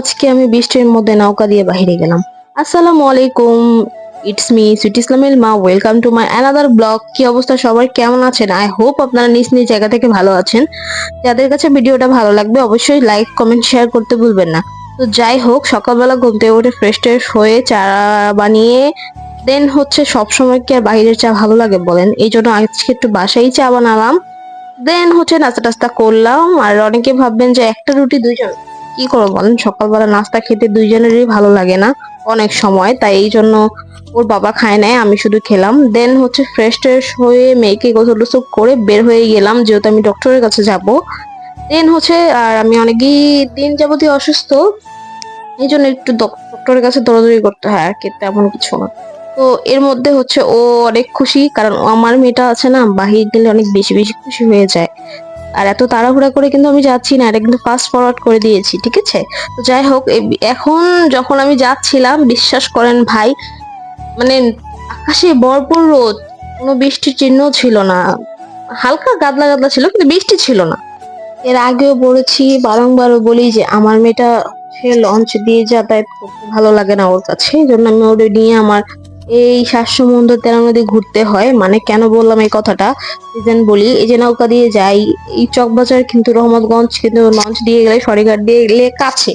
আজকে আমি বৃষ্টির মধ্যে নৌকা দিয়ে বাইরে গেলাম। আসসালামু আলাইকুম ইটস মি সুইট ইসলামের মা welcome to my another blog কি অবস্থা সবাই? কেমন আছেন? আই হোপ আপনারা নিজ নিজ জায়গা থেকে ভালো আছেন। যাদের কাছে ভিডিওটা ভালো লাগবে, অবশ্যই লাইক কমেন্ট শেয়ার করতে ভুলবেন না। তো যাই হোক, সকালবেলা ঘুম থেকে উঠে ফ্রেশ ট্রেশ হয়ে চা বানিয়ে দেন হচ্ছে সবসময় কি আর বাইরের চা ভালো লাগে বলেন? এই জন্য আজকে একটু বাসায় চা বানালাম। দেন হচ্ছে নাস্তা টাস্তা করলাম। আর অনেকে ভাববেন যে একটা রুটি দুইজন কি করব বলেন? সকালবেলা নাস্তা খেতে দুইজনেরই ভালো লাগে না অনেক সময়, তাই এই জন্য ওর বাবা খায় নাই, আমি শুধু খেলাম। দেন হচ্ছে ফ্রেশ ট্রেশ হয়ে মেয়েকে গোসল টোসল করে বের হয়ে গেলাম, যেহেতু আমি ডক্টরের কাছে যাব। দেন হচ্ছে, আর আমি অনেকই দিন যাবতীয় অসুস্থ, এই জন্য একটু ডক্টরের কাছে দৌড়াদৌড়ি করতে হয়, আর কি তেমন কিছু না। তো এর মধ্যে হচ্ছে ও অনেক খুশি, কারণ আমার মেয়েটা আছে না, বাহির গেলে অনেক বেশি বেশি খুশি হয়ে যায়। আর এত তাড়াহুড়া করে কিন্তু আমি যাচ্ছি না এটা কিন্তু ফাস্ট ফরওয়ার্ড করে দিয়েছি, ঠিক আছে? তো যাই হোক এখন যখন আমি যাচ্ছিলাম, বিশ্বাস করেন ভাই মানে আকাশে ভরপুর রোদ, কোনো বৃষ্টির চিহ্ন ছিল না। হালকা গাদলা গাদলা ছিল, কিন্তু বৃষ্টি ছিল না। এর আগেও বলেছি, বারংবারও বলি যে আমার মেয়েটা সে লঞ্চ দিয়ে যাতায়াত করতে ভালো লাগে না ওর কাছে, এই জন্য আমি ওরে নিয়ে আমার এই শ্বাস সমুদ্র তেরা নদী ঘুরতে হয়। মানে কেন বললাম এই কথাটা? রিজন বলি, এই যে নৌকা দিয়ে যাই, এই চকবাজার কিন্তু রহমতগঞ্জ কিন্তু লঞ্চ দিয়ে গেলে, সরিঘাট দিয়ে গেলে কাছে।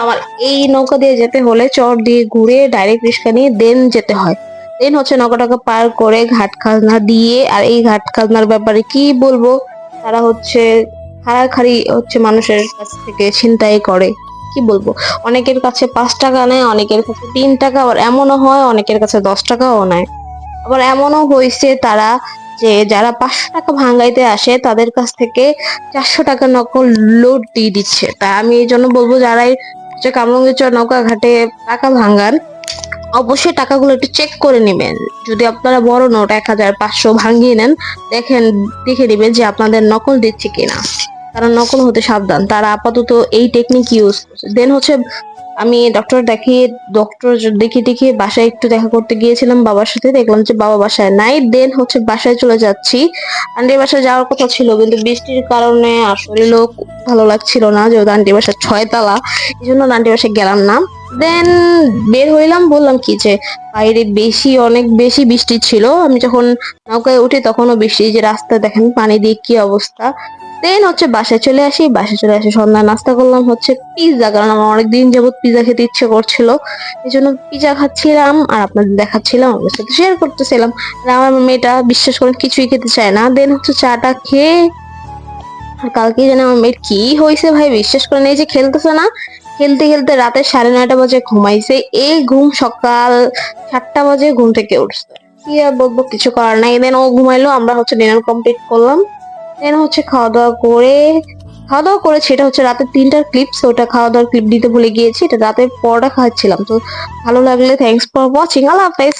আমার এই নৌকা দিয়ে যেতে হলে চর দিয়ে ঘুরে ডাইরেক্ট রিক্সা নিয়ে দেন যেতে হয়। দেন হচ্ছে নৌকাটাকে পার করে ঘাট খাজনা দিয়ে, আর এই ঘাট খাজনার ব্যাপারে কি বলব? তারা হচ্ছে হারাখারি হচ্ছে মানুষের কাছ থেকে ছিনতাই করে। কি বলব? অনেকের কাছে পাঁচ টাকা নেয়, অনেকের কাছে তিন টাকা, আবার এমনও হয়, অনেকের কাছে দশ টাকাও নেয়। আবার এমনও হয়েছে তারা যে যারা পাঁচশো টাকা ভাঙাইতে আসে, তাদের কাছ থেকে চারশো টাকা নকল লোড দিয়ে দিচ্ছে। তাই আমি এই জন্য বলব, যারাই যে কামরঙ্গীচর নৌকা ঘাটে টাকা ভাঙান অবশ্যই টাকাগুলো একটু চেক করে নেবেন। যদি আপনারা বড় নোট এক হাজার পাঁচশো ভাঙিয়ে নেন, দেখেন, দেখে নেবেন যে আপনাদের নকল দিচ্ছে কিনা। কারণ নকল হতে সাবধান। তারা আপাতত এই টেকনিক ইউজ করছে। দেন হচ্ছে, আমি ডক্টর দেখিয়ে ডক্টর দেখে দেখিয়ে বাসায় একটু দেখা করতে গিয়েছিলাম বাবার সাথে। দেখলাম যে বাবা বাসায় নাই। দেন হচ্ছে, বাসায় চলে যাচ্ছি। আন্টির বাসায় যাওয়ার কথা ছিল, কিন্তু বৃষ্টির কারণে আসলে লোক ভালো লাগছিল না, যেহেতু আন্টির বাসা ছয়তলা। এই জন্য আন্টির বাসায় গেলাম না। দেন বের হইলাম, বললাম কি যে, বাইরে বেশি, অনেক বেশি বৃষ্টি ছিল। আমি যখন নৌকায় উঠি, তখনও বৃষ্টি। যে রাস্তা দেখেন, পানি দিয়ে কি অবস্থা। দেন হচ্ছে বাসায় চলে আসি, বাসায় চলে আসি সন্ধ্যা নাস্তা করলাম হচ্ছে পিৎজা কারণ আমার অনেক দিন যাবত পিৎজা খেতে ইচ্ছে করছিল। এই জন্য পিৎজা খাচ্ছিলাম আর আপনাদের দেখাচ্ছিলাম, আপনাদের সাথে শেয়ার করতেছিলাম। আমার মেয়েটা বিশ্বাস করে কিছুই খেতে চায় না। দেন হচ্ছে চাটা খেয়ে, আর কালকে যেন আমার মেয়ের কি হয়েছে ভাই, বিশ্বাস করেন এই যে খেলতেছে না, খেলতে খেলতে রাতে সাড়ে নয়টা বাজে ঘুমাইছে। এই ঘুম সকাল সাতটা বাজে ঘুম থেকে উঠছে। কি আর বলব, কিছু করার নাই। দেন ও ঘুমাইলো, আমরা হচ্ছে ডিনার কমপ্লিট করলাম। দেন হচ্ছে খাওয়া দাওয়া করে খাওয়া দাওয়া করেছি, এটা হচ্ছে রাতের তিনটার ক্লিপস ওটা খাওয়া দাওয়ার ক্লিপ দিতে ভুলে গিয়েছি, এটা রাতের পরোটা খাচ্ছিলাম, তো ভালো লাগলে থ্যাংকস ফর ওয়াচিং আল্লাহ হাফেজ।